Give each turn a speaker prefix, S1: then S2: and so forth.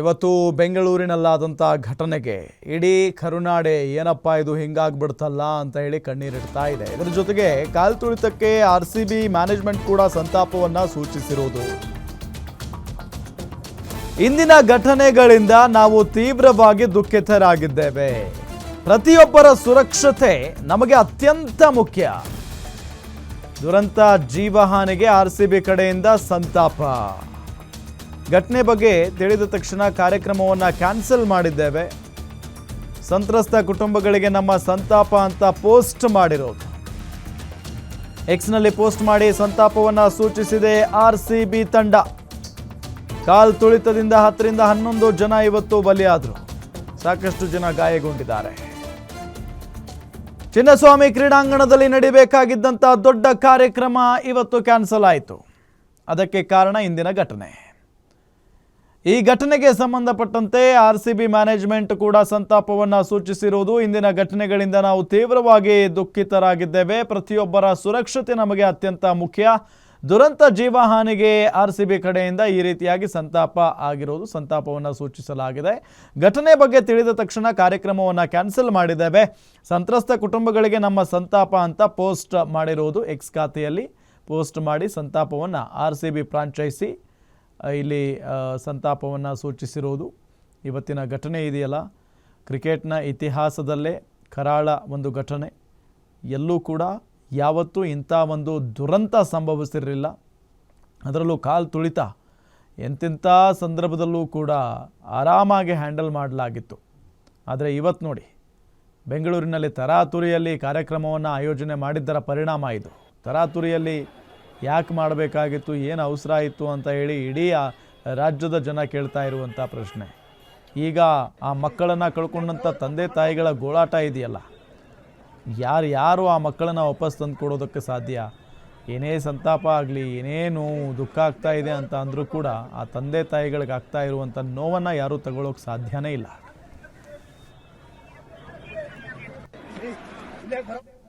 S1: ಇವತ್ತು ಬೆಂಗಳೂರಿನಲ್ಲಾದಂಥ ಘಟನೆಗೆ ಇಡೀ ಕರುನಾಡೆ ಏನಪ್ಪ ಇದು ಹಿಂಗಾಗ್ಬಿಡ್ತಲ್ಲ ಅಂತ ಹೇಳಿ ಕಣ್ಣೀರಿಡ್ತಾ ಇದೆ. ಇದರ ಜೊತೆಗೆ ಕಾಲ್ ತುಳಿತಕ್ಕೆ ಆರ್ ಸಿ ಬಿ ಮ್ಯಾನೇಜ್ಮೆಂಟ್ ಕೂಡ ಸಂತಾಪವನ್ನ ಸೂಚಿಸಿರುವುದು ಇಂದಿನ ಘಟನೆಗಳಿಂದ ನಾವು ತೀವ್ರವಾಗಿ ದುಃಖಿತರಾಗಿದ್ದೇವೆ. ಪ್ರತಿಯೊಬ್ಬರ ಸುರಕ್ಷತೆ ನಮಗೆ ಅತ್ಯಂತ ಮುಖ್ಯ. ದುರಂತ ಜೀವಹಾನಿಗೆ ಆರ್ ಸಿ ಬಿ ಕಡೆಯಿಂದ ಸಂತಾಪ. ಘಟನೆ ಬಗ್ಗೆ ತಿಳಿದ ತಕ್ಷಣ ಕಾರ್ಯಕ್ರಮವನ್ನು ಕ್ಯಾನ್ಸಲ್ ಮಾಡಿದ್ದೇವೆ. ಸಂತ್ರಸ್ತ ಕುಟುಂಬಗಳಿಗೆ ನಮ್ಮ ಸಂತಾಪ ಅಂತ ಪೋಸ್ಟ್ ಮಾಡಿರೋದು. ಎಕ್ಸ್ನಲ್ಲಿ ಪೋಸ್ಟ್ ಮಾಡಿ ಸಂತಾಪವನ್ನು ಸೂಚಿಸಿದೆ ಆರ್ ಸಿ ತಂಡ. ಕಾಲ್ ತುಳಿತದಿಂದ ಹತ್ತರಿಂದ ಹನ್ನೊಂದು ಜನ ಇವತ್ತು ಬಲಿಯಾದರು. ಸಾಕಷ್ಟು ಜನ ಗಾಯಗೊಂಡಿದ್ದಾರೆ. ಚಿನ್ನಸ್ವಾಮಿ ಕ್ರೀಡಾಂಗಣದಲ್ಲಿ ನಡಿಬೇಕಾಗಿದ್ದಂಥ ದೊಡ್ಡ ಕಾರ್ಯಕ್ರಮ ಇವತ್ತು ಕ್ಯಾನ್ಸಲ್ ಆಯಿತು. ಅದಕ್ಕೆ ಕಾರಣ ಇಂದಿನ ಘಟನೆ. ಈ ಘಟನೆಗೆ ಸಂಬಂಧಪಟ್ಟಂತೆ ಆರ್ ಸಿ ಬಿ ಮ್ಯಾನೇಜ್ಮೆಂಟ್ ಕೂಡ ಸಂತಾಪವನ್ನು ಸೂಚಿಸಿರುವುದು. ಇಂದಿನ ಘಟನೆಗಳಿಂದ ನಾವು ತೀವ್ರವಾಗಿ ದುಃಖಿತರಾಗಿದ್ದೇವೆ. ಪ್ರತಿಯೊಬ್ಬರ ಸುರಕ್ಷತೆ ನಮಗೆ ಅತ್ಯಂತ ಮುಖ್ಯ. ದುರಂತ ಜೀವಹಾನಿಗೆ ಆರ್ ಸಿ ಬಿ ಕಡೆಯಿಂದ ಈ ರೀತಿಯಾಗಿ ಸಂತಾಪ ಆಗಿರುವುದು, ಸಂತಾಪವನ್ನು ಸೂಚಿಸಲಾಗಿದೆ. ಘಟನೆ ಬಗ್ಗೆ ತಿಳಿದ ತಕ್ಷಣ ಕಾರ್ಯಕ್ರಮವನ್ನು ಕ್ಯಾನ್ಸಲ್ ಮಾಡಿದ್ದೇವೆ. ಸಂತ್ರಸ್ತ ಕುಟುಂಬಗಳಿಗೆ ನಮ್ಮ ಸಂತಾಪ ಅಂತ ಪೋಸ್ಟ್ ಮಾಡಿರುವುದು. ಎಕ್ಸ್ ಖಾತೆಯಲ್ಲಿ ಪೋಸ್ಟ್ ಮಾಡಿ ಸಂತಾಪವನ್ನು ಆರ್ ಸಿ ಬಿ ಫ್ರಾಂಚೈಸಿ ಇಲ್ಲಿ ಸಂತಾಪವನ್ನು ಸೂಚಿಸಿರುವುದು ಇವತ್ತಿನ ಘಟನೆ ಇದೆಯಲ್ಲ? ಕ್ರಿಕೆಟ್ನ ಇತಿಹಾಸದಲ್ಲೇ ಕರಾಳ ಒಂದು ಘಟನೆ. ಎಲ್ಲೂ ಕೂಡ ಯಾವತ್ತೂ ಇಂಥ ಒಂದು ದುರಂತ ಸಂಭವಿಸಿರಲಿಲ್ಲ. ಅದರಲ್ಲೂ ಕಾಲು ತುಳಿತ. ಎಂತೆಂಥ ಸಂದರ್ಭದಲ್ಲೂ ಕೂಡ ಆರಾಮಾಗಿ ಹ್ಯಾಂಡಲ್ ಮಾಡಲಾಗಿತ್ತು. ಆದರೆ ಇವತ್ತು ನೋಡಿ, ಬೆಂಗಳೂರಿನಲ್ಲಿ ತರಾತುರಿಯಲ್ಲಿ ಕಾರ್ಯಕ್ರಮವನ್ನು ಆಯೋಜನೆ ಮಾಡಿದ್ದರ ಪರಿಣಾಮ ಇದು. ತರಾತುರಿಯಲ್ಲಿ ಯಾಕೆ ಮಾಡಬೇಕಾಗಿತ್ತು, ಏನು ಅವಸರ ಇತ್ತು ಅಂತ ಹೇಳಿ ಇಡೀ ರಾಜ್ಯದ ಜನ ಕೇಳ್ತಾ ಇರುವಂಥ ಪ್ರಶ್ನೆ. ಈಗ ಆ ಮಕ್ಕಳನ್ನು ಕಳ್ಕೊಂಡಂಥ ತಂದೆ ತಾಯಿಗಳ ಗೋಳಾಟ ಇದೆಯಲ್ಲ? ಯಾರು ಯಾರು ಆ ಮಕ್ಕಳನ್ನು ವಾಪಸ್ ತಂದು ಕೊಡೋದಕ್ಕೆ ಸಾಧ್ಯ? ಏನೇ ಸಂತಾಪ ಆಗಲಿ ಏನೇನು ದುಃಖ ಆಗ್ತಾ ಇದೆ ಅಂತ ಅಂದರೂ ಕೂಡ ಆ ತಂದೆ ತಾಯಿಗಳಿಗೆ ಆಗ್ತಾ ಇರುವಂಥ ನೋವನ್ನು ಯಾರೂ ತಗೊಳ್ಳೋಕೆ ಸಾಧ್ಯನೇ ಇಲ್ಲ.